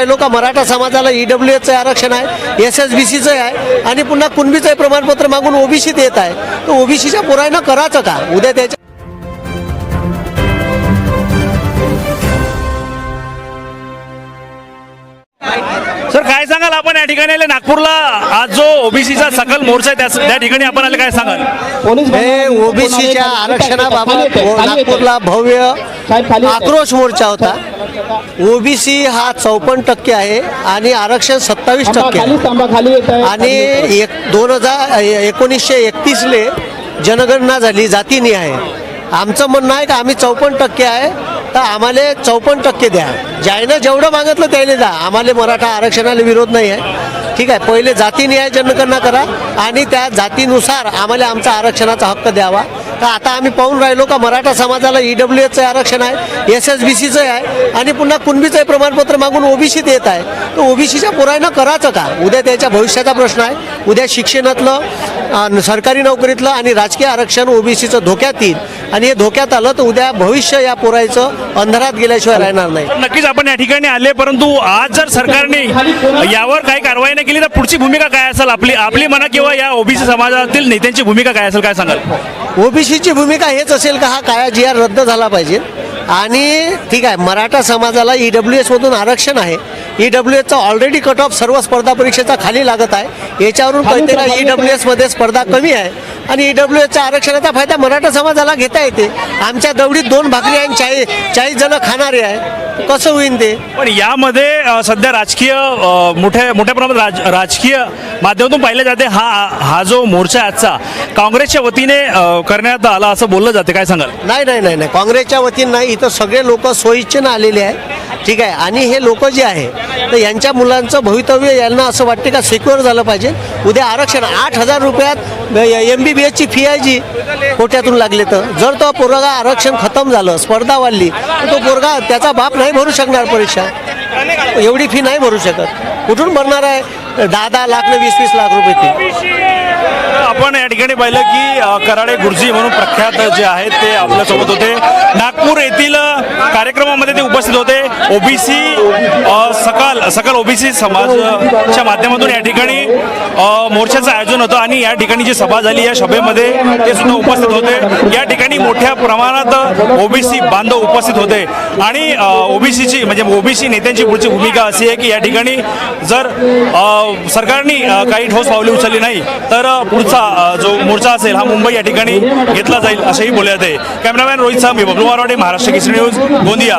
राहिलो का मराठा समाजाला ई डब्ल्यू एचं आरक्षण आहे एस एस बी सीचं आहे आणि पुन्हा कुणबीचं प्रमाणपत्र मागून ओबीसीत येत आहे. तर ओबीसीच्या पोरायनं करायचं का? उद्या त्याच्या सर काय सांगाल आपण या ठिकाणी आले? नागपूरला आज जो ओबीसीचा सकल मोर्चा आहे त्या- त्या ठिकाणी आपण आले काय सांगाल? हे ओबीसीच्या आरक्षणाबाबत नागपूरला भव्य आक्रोश मोर्चा होता. ओबीसी हा चौपन्न टक्के आहे आणि आरक्षण सत्तावीस टक्के आहे. आणि एक दोन हजार एकोणीसशे एकतीसले जनगणना झाली जातीनी आहे. आमचं म्हणणं आहे का आम्ही चौपन्न टक्के आहे तर आम्हाला चौपन्न टक्के द्या. ज्यानं जेवढं मागितलं त्याने द्या. आम्हाला मराठा आरक्षणाला विरोध नाही आहे. ठीक आहे पहिले जातीनिहाय जनगणना करा. आणि त्या जातीनुसार आम्हाला आमचा आरक्षणाचा हक्क द्यावा. तर आता आम्ही पाहून राहिलो का मराठा समाजाला ई डब्ल्यू एचं आरक्षण आहे एस एस बी सीचं आहे आणि पुन्हा कुणबीचं प्रमाणपत्र मागून ओबीसीत येत आहे. तर ओबीसीच्या पोरायनं करायचं का? उद्या त्याच्या भविष्याचा प्रश्न आहे. उद्या शिक्षणातलं सरकारी नोकरीतलं आणि राजकीय आरक्षण ओबीसीचं धोक्यात येईल. आणि हे धोक्यात आलं तर उद्या भविष्य या पोरायचं अंधारात गेल्याशिवाय राहणार नाही. नक्कीच आपण या ठिकाणी आले परंतु आज जर सरकारने यावर काही कारवाई नाही केली तर पुढची भूमिका काय असेल? आपली आपली म्हणा किंवा या ओबीसी समाजातील नेत्यांची भूमिका काय असेल काय सांगाल? ओबीसीची भूमिका हेच असेल का हा काळा जी आर रद्द झाला पाहिजे? आणि ठीक आहे मराठा समाजाला ई डब्ल्यू एसमधून आरक्षण आहे ई डब्ल्यू एसचा ऑलरेडी कट ऑफ सर्व स्पर्धा परीक्षेचा खाली लागत आहे. याच्यावरून कळते का ई डब्ल्यू एसमध्ये स्पर्धा कमी आहे. आणि ई डब्ल्यू एसच्या आरक्षणाचा फायदा मराठा समाजाला घेता येते. आमच्या दवडीत दोन भाकरी आणि चाळीस चाळीस जण खाणारे आहे. कसं होईन ते? पण यामध्ये अ, सध्या राजकीय अ, मोठ्या मोठ्या प्रमाणात राज राजकीय माध्यमातून पाहिले जाते हा हा जो मोर्चा आहे आजचा काँग्रेसच्या वतीने अ, करण्यात आला असं बोललं जाते. काय सांगाल? नाही नाही नाही नाही. काँग्रेसच्या वतीनं नाही इथं सगळे लोक सोयीच्छेनं आलेले आहे ठीक आहे. आणि हे लोक जे आहे तर यांच्या मुलांचं भवितव्य यांना असं वाटते का सिक्युअर झालं पाहिजे? उद्या आरक्षण आठ हजार रुपयात एम बी बी एसची फी आहे जी कोट्यातून लागले तर. जर तो पोरगा आरक्षण खतम झालं स्पर्धा वाढली तर तो पोरगा त्याचा बाप नाही भरू शकणार परीक्षा. एवढी फी नाही भरू शकत. कुठून भरणार आहे? दहा दहा लाख ने वीस वीस लाख रुपये फी आपण या ठिकाणी पाहिलं की कराडे गुरुजी म्हणून प्रख्यात जे आहेत ते आपल्यासोबत होते. नागपूर येथील कार्यक्रमामध्ये ते उपस्थित होते. ओबीसी सकाल सकल ओबीसी समाजच्या माध्यमातून या ठिकाणी मोर्चाचं आयोजन होतं आणि या ठिकाणी जी सभा झाली या सभेमध्ये ते सुद्धा उपस्थित होते. या ठिकाणी मोठ्या प्रमाणात ओबीसी बांधव उपस्थित होते. आणि ओबीसीची म्हणजे ओबीसी नेत्यांची पुढची भूमिका अशी आहे की या ठिकाणी जर सरकारने काही ठोस पावले उचलली नाही तर पुढचा जो मोर्चा असेल हा मुंबई या ठिकाणी घेतला जाईल असंही बोलण्यात आहे. कॅमेरामॅन रोहित सह बबलू मारवाडे महाराष्ट्र केसरी न्यूज गोंदिया.